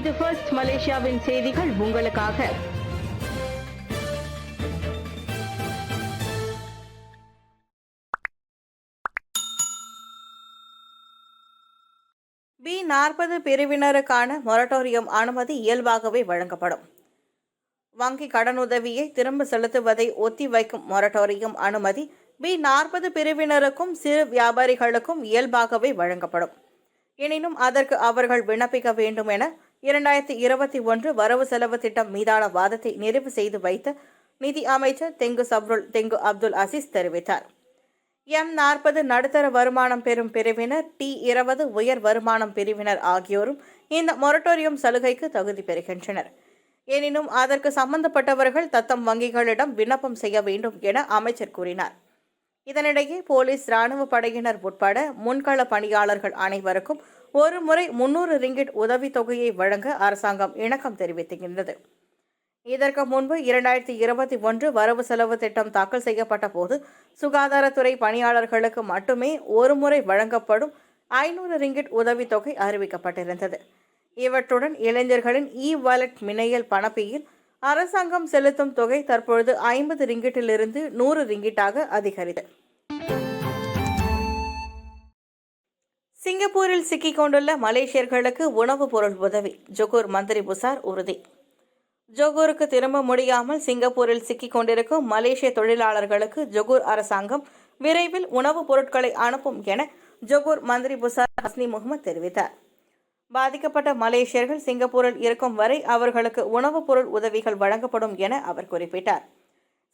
இது ஃபர்ஸ்ட் மலேசியாவின் செய்திகள் உங்களுக்காக. பி நாற்பது பிரிவினருக்கான மொரட்டோரியம் அனுமதி இயல்பாகவே வழங்கப்படும். வங்கி கடனுதவியை திரும்ப செலுத்துவதை ஒத்திவைக்கும் மொரட்டோரியம் அனுமதி பி நாற்பது பிரிவினருக்கும் சிறு வியாபாரிகளுக்கும் இயல்பாகவே வழங்கப்படும். எனினும் அதற்கு அவர்கள் விண்ணப்பிக்க வேண்டும் என இரண்டாயிரத்தி இருபத்தி ஒன்று வரவு செலவு திட்டம் மீதான வாதத்தை நிறைவு செய்து வைத்த நிதி அமைச்சர் Tengku Zafrul Tengku Abdul Aziz தெரிவித்தார். எம் நாற்பது நடுத்தர வருமானம் பெறும் பிரிவினர் டி இருபது உயர் வருமானம் பிரிவினர் ஆகியோரும் இந்த மொரட்டோரியம் சலுகைக்கு தகுதி பெறுகின்றனர். எனினும் அதற்கு சம்பந்தப்பட்டவர்கள் தத்தம் வங்கிகளிடம் விண்ணப்பம் செய்ய வேண்டும் என அமைச்சர் கூறினார். இதனிடையே போலீஸ் ராணுவ படையினர் உட்பட முன்கள பணியாளர்கள் அனைவருக்கும் ஒரு முறை முன்னூறு ரிங்கிட் உதவித்தொகையை வழங்க அரசாங்கம் இணக்கம் தெரிவித்திருந்தது. இதற்கு முன்பு இரண்டாயிரத்தி இருபத்தி ஒன்று வரவு செலவு திட்டம் தாக்கல் செய்யப்பட்ட போது சுகாதாரத்துறை பணியாளர்களுக்கு மட்டுமே ஒரு முறை வழங்கப்படும் ஐநூறு ரிங்கிட் உதவித்தொகை அறிவிக்கப்பட்டிருந்தது. இவற்றுடன் இளைஞர்களின் இ வாலெட் மினையல் பணப்பியில் அரசாங்கம் செலுத்தும் தொகை தற்பொழுது ஐம்பது ரிங்கிட்டிலிருந்து நூறு ரிங்கிட்டாக அதிகரித்தது சிங்கப்பூரில் சிக்கிக் கொண்டுள்ள மலேசியர்களுக்கு உணவுப் பொருள் உதவி. ஜொகூர் மந்திரி புசார் உறுதி. ஜொகூருக்கு திரும்ப முடியாமல் சிங்கப்பூரில் சிக்கிக் கொண்டிருக்கும் மலேசிய தொழிலாளர்களுக்கு ஜொகூர் அரசாங்கம் விரைவில் உணவுப் பொருட்களை அனுப்பும் என ஜொகூர் மந்திரி புசார் ஹஸ்னி முகமது தெரிவித்தார். பாதிக்கப்பட்ட மலேசியர்கள் சிங்கப்பூரில் இருக்கும் வரை அவர்களுக்கு உணவுப் பொருள் உதவிகள் வழங்கப்படும் என அவர் குறிப்பிட்டார்.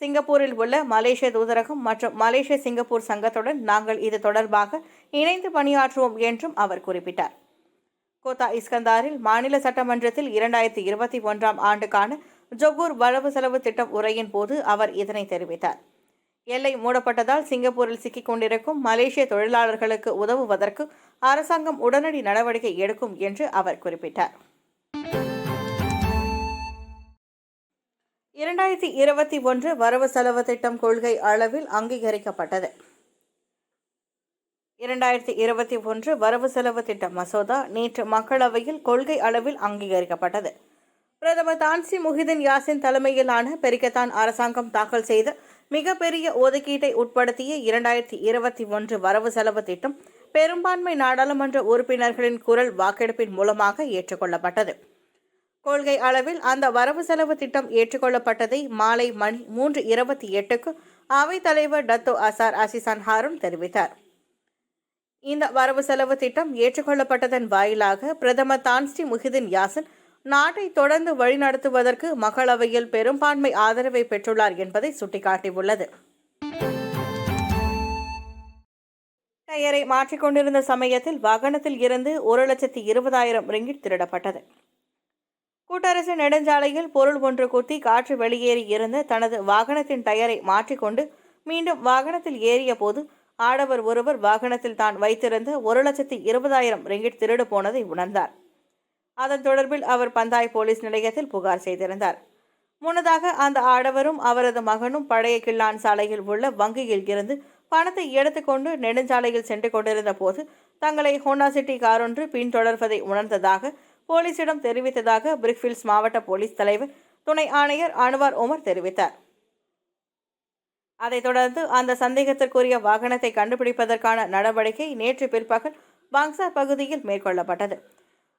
சிங்கப்பூரில் உள்ள மலேசிய தூதரகம் மற்றும் மலேசிய சிங்கப்பூர் சங்கத்துடன் நாங்கள் இது தொடர்பாக இணைந்து பணியாற்றுவோம் என்றும் அவர் குறிப்பிட்டார். கோத்தா இஸ்கந்தாரில் மாநில சட்டமன்றத்தில் இரண்டாயிரத்தி இருபத்தி ஒன்றாம் ஆண்டுக்கான ஜொகூர் வரவு செலவு திட்டம் உரையின் போது அவர் இதனை தெரிவித்தார். எல்லை மூடப்பட்டதால் சிங்கப்பூரில் சிக்கிக் கொண்டிருக்கும் மலேசிய தொழிலாளர்களுக்கு உதவுவதற்கு அரசாங்கம் உடனடி நடவடிக்கை எடுக்கும் என்று அவர் குறிப்பிட்டார். இரண்டாயிரத்தி இருபத்தி ஒன்று வரவு செலவு திட்டம் கொள்கை அளவில் அங்கீகரிக்கப்பட்டது. இரண்டாயிரத்தி இருபத்தி ஒன்று வரவு செலவு திட்ட மசோதா நேற்று மக்களவையில் கொள்கை அளவில் அங்கீகரிக்கப்பட்டது. பிரதமர் தான்சி முஹிதின் யாசின் தலைமையிலான பெரிக்கத்தான் அரசாங்கம் தாக்கல் செய்த மிகப்பெரிய ஒதுக்கீட்டை உட்படுத்திய இரண்டாயிரத்தி இருபத்தி ஒன்று வரவு செலவு திட்டம் பெரும்பான்மை நாடாளுமன்ற உறுப்பினர்களின் குரல் வாக்கெடுப்பின் மூலமாக ஏற்றுக்கொள்ளப்பட்டது. கொள்கை அளவில் அந்த வரவு செலவு திட்டம் ஏற்றுக்கொள்ளப்பட்டதை மாலை மணி மூன்று இருபத்தி எட்டுக்கு அவைத் தலைவர் டத்தோ அசார் அசிசான் ஹாரூன் தெரிவித்தார். இந்த வரவு செலவு திட்டம் ஏற்றுக்கொள்ளப்பட்டதன் வாயிலாக பிரதமர் தான்ஸ்ரீ முஹிதின் யாசின் நாட்டை தொடர்ந்து வழிநடத்துவதற்கு மக்களவையில் பெரும்பான்மை ஆதரவை பெற்றுள்ளார் என்பதை சுட்டிக்காட்டியுள்ளது. டயரை மாற்றிக்கொண்டிருந்த சமயத்தில் வாகனத்தில் இருந்து ஒரு லட்சத்தி இருபதாயிரம் ரிங்கிட் திருடப்பட்டது. கூட்டரசு நெடுஞ்சாலையில் பொருள் ஒன்று குத்தி காற்று வெளியேறி இருந்த தனது வாகனத்தின் டயரை மாற்றிக்கொண்டு மீண்டும் வாகனத்தில் ஏறிய போது ஆடவர் ஒருவர் வாகனத்தில் தான் வைத்திருந்த ஒரு லட்சத்தி இருபதாயிரம் ரிங்கிட் திருடு போனதை உணர்ந்தார். அதன் தொடர்பில் அவர் பந்தாய் போலீஸ் நிலையத்தில் புகார் செய்திருந்தார். முன்னதாக அந்த ஆடவரும் அவரது மகனும் பழைய கிள்ளான் சாலையில் உள்ள வங்கியில் இருந்து பணத்தை எடுத்துக்கொண்டு நெடுஞ்சாலையில் சென்று கொண்டிருந்த போது தங்களை ஹோண்டா சிட்டி காரொன்று பின்தொடர்வதை உணர்ந்ததாக போலீசிடம் தெரிவித்ததாக பிரிக்ஃபீல்ட்ஸ் மாவட்ட போலீஸ் தலைவர் துணை ஆணையர் அனுவார் உமர் தெரிவித்தார். அதைத் தொடர்ந்து அந்த சந்தேகத்திற்குரிய வாகனத்தை கண்டுபிடிப்பதற்கான நடவடிக்கை நேற்று பிற்பகல் பாங்சார் பகுதியில் மேற்கொள்ளப்பட்டது.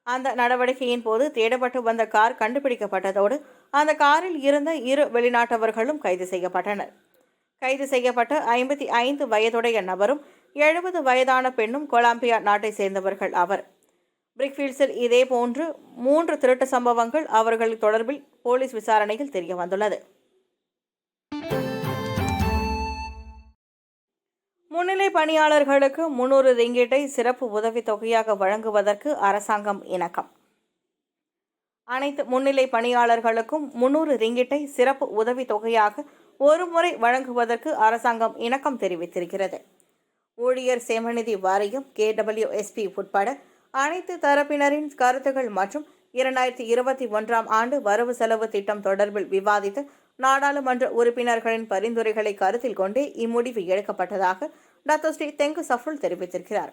அந்த நடவடிக்கையின் போது தேடப்பட்டு வந்த கார் கண்டுபிடிக்கப்பட்டதோடு அந்த காரில் இருந்த இரு வெளிநாட்டவர்களும் கைது செய்யப்பட்டனர். கைது செய்யப்பட்ட ஐம்பத்தி ஐந்து வயதுடைய நபரும் எழுபது வயதான பெண்ணும் கொலம்பியா நாட்டை சேர்ந்தவர்கள் அவர் பிரிக்ஃபீல்ட்ஸில் இதே போன்று மூன்று திருட்டு சம்பவங்கள் அவர்கள் தொடர்பில் போலீஸ் விசாரணையில் தெரிய வந்துள்ளது. முன்னிலை பணியாளர்களுக்கு முன்னூறு ரிங்கீட்டை சிறப்பு உதவித் தொகையாக வழங்குவதற்கு அரசாங்கம் இணக்கம். அனைத்து முன்னிலை பணியாளர்களுக்கும் முன்னூறு ரிங்கிட்டை சிறப்பு உதவித் தொகையாக ஒரு முறை வழங்குவதற்கு அரசாங்கம் இணக்கம் தெரிவித்திருக்கிறது. ஊழியர் சேமநிதி வாரியம் கேடபிள்யூஎஸ்பி உட்பட அனைத்து தரப்பினரின் கருத்துகள் மற்றும் இரண்டாயிரத்தி இருபத்தி ஒன்றாம் ஆண்டு வரவு செலவு திட்டம் தொடர்பில் விவாதித்து நாடாளுமன்ற உறுப்பினர்களின் பரிந்துரைகளை கருத்தில் கொண்டே இம்முடிவு எடுக்கப்பட்டதாக டாக்டர் ஸ்ரீ தெங்கு சஃபுல் தெரிவித்திருக்கிறார்.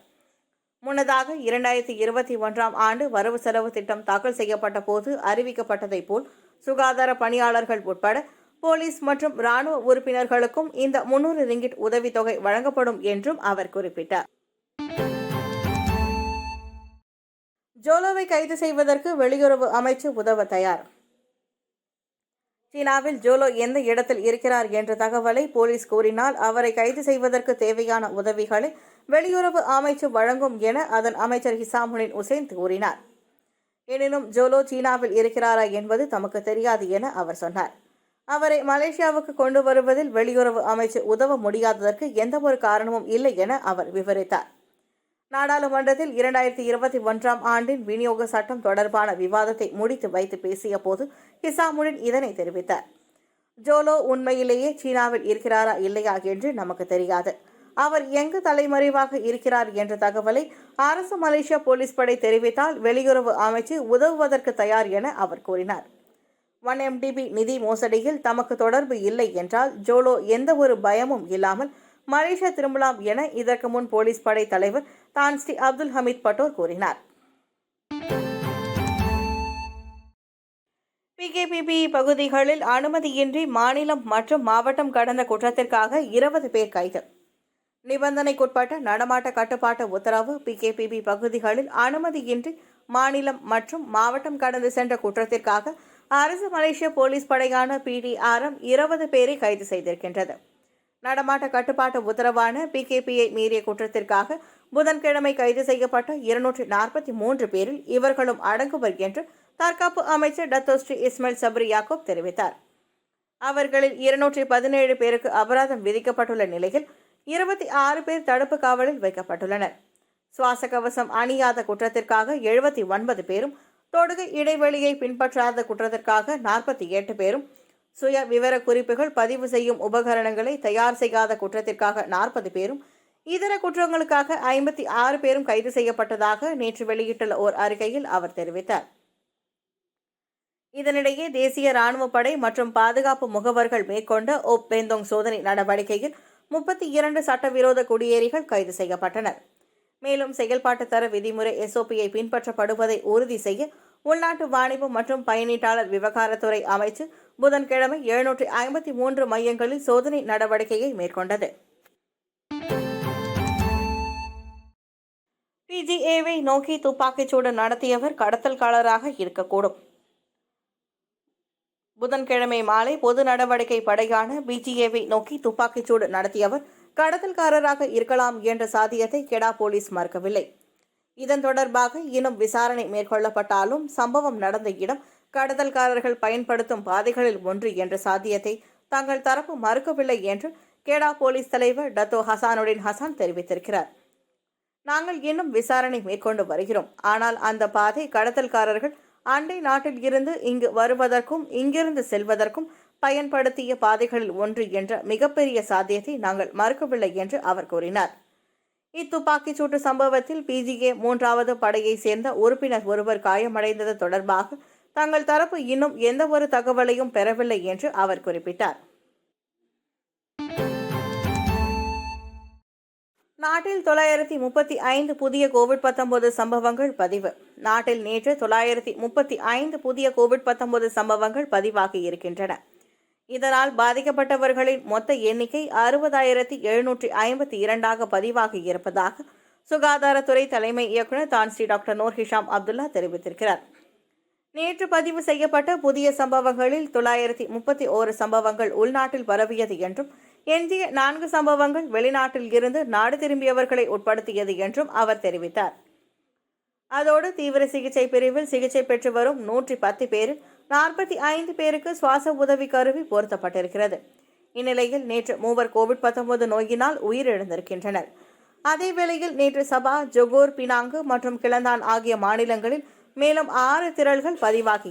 முன்னதாக இரண்டாயிரத்தி இருபத்தி ஒன்றாம் ஆண்டு வரவு செலவு திட்டம் தாக்கல் செய்யப்பட்ட போது அறிவிக்கப்பட்டதைப் போல் சுகாதார பணியாளர்கள் உட்பட போலீஸ் மற்றும் ராணுவ உறுப்பினர்களுக்கும் இந்த முன்னூறு ரிங்கிட் உதவித்தொகை வழங்கப்படும் என்றும் அவர் குறிப்பிட்டார். ஜோலோவை கைது செய்வதற்கு வெளியுறவு அமைச்சு உதவ தயார். சீனாவில் ஜோலோ எந்த இடத்தில் இருக்கிறார் என்ற தகவலை போலீஸ் கூறினால் அவரை கைது செய்வதற்கு தேவையான உதவிகளை வெளியுறவு அமைச்சு வழங்கும் என அதன் அமைச்சர் ஹிசாமுனின் உசேன் கூறினார். எனினும் ஜோலோ சீனாவில் இருக்கிறாரா என்பது தமக்கு தெரியாது என அவர் சொன்னார். அவரை மலேசியாவுக்கு கொண்டு வருவதில் வெளியுறவு அமைச்சு உதவ முடியாததற்கு எந்தவொரு காரணமும் இல்லை என அவர் விவரித்தார். நாடாளுமன்றத்தில் இரண்டாயிரத்தி இருபத்தி ஒன்றாம் ஆண்டின் விநியோக சட்டம் தொடர்பான விவாதத்தை முடித்து வைத்து பேசிய போது ஹிசாமுடின் இதனை தெரிவித்தார். ஜோலோ உண்மையிலேயே சீனாவில் இருக்கிறாரா இல்லையா? என்று நமக்கு தெரியாது. அவர் எங்கு தலைமறைவாக இருக்கிறார் என்ற தகவலை அரசு மலேசியா போலீஸ் படை தெரிவித்தால் வெளியுறவு அமைச்சு உதவுவதற்கு தயார் என அவர் கூறினார். ஒன் எம்டிபி நிதி மோசடியில் தமக்கு தொடர்பு இல்லை என்றால் ஜோலோ எந்த ஒரு பயமும் இல்லாமல் மலேசியா திரும்பலாம் என இதற்கு முன் போலீஸ் படை தலைவர் தான் ஸ்ரீ அப்துல் ஹமீத் பட்டோர் கூறினார். பிகேபிபி பகுதிகளில் அனுமதியின்றி மாநிலம் மற்றும் மாவட்டம் கடந்த குற்றத்திற்காக இருபது பேர் கைது. நிபந்தனைக்குட்பட்ட நடமாட்ட கட்டுப்பாட்டு உத்தரவு பிகேபிபி பகுதிகளில் அனுமதியின்றி மாநிலம் மற்றும் மாவட்டம் கடந்து சென்ற குற்றத்திற்காக அரசு மலேசிய போலீஸ் படையான பிடிஆர்எம் இருபது பேரை கைது செய்திருக்கின்றது. நடமாட்ட கட்டுப்பாட்டு உத்தரவான பிகேபியை மீறிய குற்றத்திற்காக புதன்கிழமை கைது செய்யப்பட்ட இருநூற்றி நாற்பத்தி மூன்று பேரில் இவர்களும் அடங்குவர் என்று தற்காப்பு அமைச்சர் டத்தோஸ்ரீ இஸ்மாயில் சப்ரி யாக்கோப் தெரிவித்தார். அவர்களில் இருநூற்றி பதினேழு பேருக்கு அபராதம் விதிக்கப்பட்டுள்ள நிலையில் இருபத்தி ஆறு பேர் தடுப்பு காவலில் வைக்கப்பட்டுள்ளனர். சுவாச கவசம் அணியாத குற்றத்திற்காக எழுபத்தி ஒன்பது பேரும் தொடுகை இடைவெளியை பின்பற்றாத குற்றத்திற்காக நாற்பத்தி எட்டு பேரும் சுய விவர குறிப்புகள் பதிவு செய்யும் உபகரணங்களை தயார் செய்யாத குற்றத்திற்காக நாற்பது பேரும் இதர குற்றங்களுக்காக ஐம்பத்தி ஆறு பேரும் கைது செய்யப்பட்டதாக நேற்று வெளியிட்டுள்ள ஓர் அறிக்கையில் அவர் தெரிவித்தார். இதனிடையே தேசிய ராணுவ படை மற்றும் பாதுகாப்பு முகவர்கள் மேற்கொண்ட ஒப் பெந்தோங் சோதனை நடவடிக்கையில் முப்பத்தி இரண்டு சட்டவிரோத குடியேறிகள் கைது செய்யப்பட்டனர். மேலும் செயல்பாட்டு தர விதிமுறை எஸ்ஓபியை பின்பற்றப்படுவதை உறுதி செய்ய உள்நாட்டு வாணிபம் மற்றும் பயனீட்டாளர் விவகாரத்துறை அமைச்சு புதன்கிழமை எழுநூற்றி ஐம்பத்தி மூன்று மையங்களில் சோதனை நடவடிக்கையை மேற்கொண்டது. பிஜிஏவை நோக்கி துப்பாக்கிச்சூடு நடத்தியவர் கடத்தல்காரராக இருக்கக்கூடும். புதன்கிழமை மாலை பொது நடவடிக்கை படையான பிஜிஏவை நோக்கி துப்பாக்கிச்சூடு நடத்தியவர் கடத்தல்காரராக இருக்கலாம் என்ற சாத்தியத்தை கெடா போலீஸ் மறுக்கவில்லை. இதன் தொடர்பாக இன்னும் விசாரணை மேற்கொள்ளப்பட்டாலும் சம்பவம் நடந்த இடம் கடத்தல்காரர்கள் பயன்படுத்தும் பாதைகளில் ஒன்று என்ற சாத்தியத்தை தங்கள் தரப்பு மறுக்கவில்லை என்று கேடா போலீஸ் தலைவர் டத்தோ ஹசானுடின் ஹசான் தெரிவித்திருக்கிறார். நாங்கள் இன்னும் விசாரணை மேற்கொண்டு வருகிறோம். ஆனால் அந்த பாதை கடத்தல்காரர்கள் அண்டை நாட்டில் இருந்து இங்கு வருவதற்கும் இங்கிருந்து செல்வதற்கும் பயன்படுத்திய பாதைகளில் ஒன்று என்ற மிகப்பெரிய சாத்தியத்தை நாங்கள் மறுக்கவில்லை என்று அவர் கூறினார். இத்துப்பாக்கிச் சூட்டு சம்பவத்தில் பிஜிஏ மூன்றாவது படையைச் சேர்ந்த உறுப்பினர் ஒருவர் காயமடைந்தது தொடர்பாக தங்கள் தரப்பு இன்னும் எந்தவொரு தகவலையும் பெறவில்லை என்று அவர் குறிப்பிட்டார். நாட்டில் தொள்ளாயிரத்தி முப்பத்தி ஐந்து புதிய கோவிட் பத்தொன்பது சம்பவங்கள் பதிவு. நாட்டில் நேற்று தொள்ளாயிரத்தி முப்பத்தி ஐந்து புதிய கோவிட் பத்தொன்பது சம்பவங்கள் பதிவாகி இருக்கின்றன. இதனால் பாதிக்கப்பட்டவர்களின் மொத்த எண்ணிக்கை அறுபதாயிரத்தி எழுநூற்றி ஐம்பத்தி இரண்டாக பதிவாகி இருப்பதாக சுகாதாரத்துறை தலைமை இயக்குநர் Tan Sri doctor Noor Hisham Abdullah தெரிவித்திருக்கிறார். நேற்று பதிவு செய்யப்பட்ட புதிய சம்பவங்களில் தொள்ளாயிரத்தி முப்பத்தி ஓரு சம்பவங்கள் உள்நாட்டில் பரவியது என்றும் எஞ்சிய நான்கு சம்பவங்கள் வெளிநாட்டில் இருந்து நாடு திரும்பியவர்களை உட்படுத்தியது என்றும் அவர் தெரிவித்தார். அதோடு தீவிர சிகிச்சை பிரிவில் சிகிச்சை பெற்று வரும் நூற்றி பத்து பேரில் நாற்பத்தி ஐந்து பேருக்கு சுவாச உதவி கருவி பொருத்தப்பட்டிருக்கிறது. இந்நிலையில் நேற்று மூவர் கோவிட் பத்தொன்பது நோயினால் உயிரிழந்திருக்கின்றனர். அதேவேளையில் நேற்று சபா ஜொகோர் பினாங்கு மற்றும் கிளந்தான் ஆகிய மாநிலங்களில் மேலும் ஆறு திரள்கள் பதிவாகி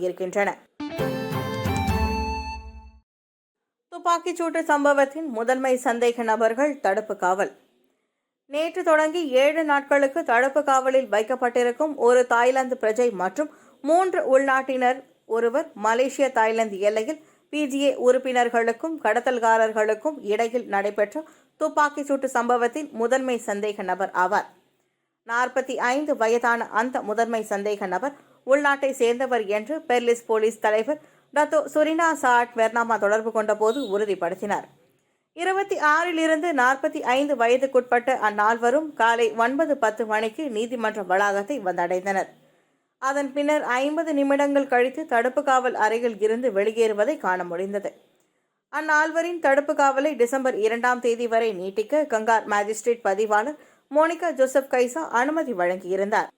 துப்பாக்கிச்சூட்டு சம்பவத்தின் முதன்மை சந்தேக நபர்கள் தடுப்பு காவல். நேற்று தொடங்கி ஏழு நாட்களுக்கு தடுப்பு காவலில் வைக்கப்பட்டிருக்கும் ஒரு தாய்லாந்து பிரஜை மற்றும் மூன்று உள்நாட்டினர் ஒருவர் மலேசிய தாய்லாந்து எல்லையில் பிஜிஏ உறுப்பினர்களுக்கும் கடத்தல்காரர்களுக்கும் இடையில் நடைபெற்ற துப்பாக்கிச்சூட்டு சம்பவத்தின் முதன்மை சந்தேக நபர் ஆவார். நாற்பத்தி ஐந்து வயதான அந்த முதன்மை சந்தேக நபர் உள்நாட்டை சேர்ந்தவர் என்று பெர்லிஸ் போலீஸ் தலைவர் டத்து சுரினா சாட் வெர்னாமா தொடர்பு கொண்டபோது உறுதிப்படுத்தினார். இருபத்தி ஆறிலிருந்து நாற்பத்தி ஐந்து வயதுக்குட்பட்ட அந்நால்வரும் காலை ஒன்பது பத்து மணிக்கு நீதிமன்ற வளாகத்தை வந்தடைந்தனர். அதன் பின்னர் ஐம்பது நிமிடங்கள் கழித்து தடுப்பு காவல் அறையில் இருந்து வெளியேறுவதை காண முடிந்தது. அந்நால்வரின் தடுப்பு காவலை டிசம்பர் இரண்டாம் தேதி வரை நீட்டிக்க கங்கார் மேஜிஸ்ட்ரேட் பதிவாளர் மோனிகா ஜோசப் கைசா அனுமதி வழங்கியிருந்தார்.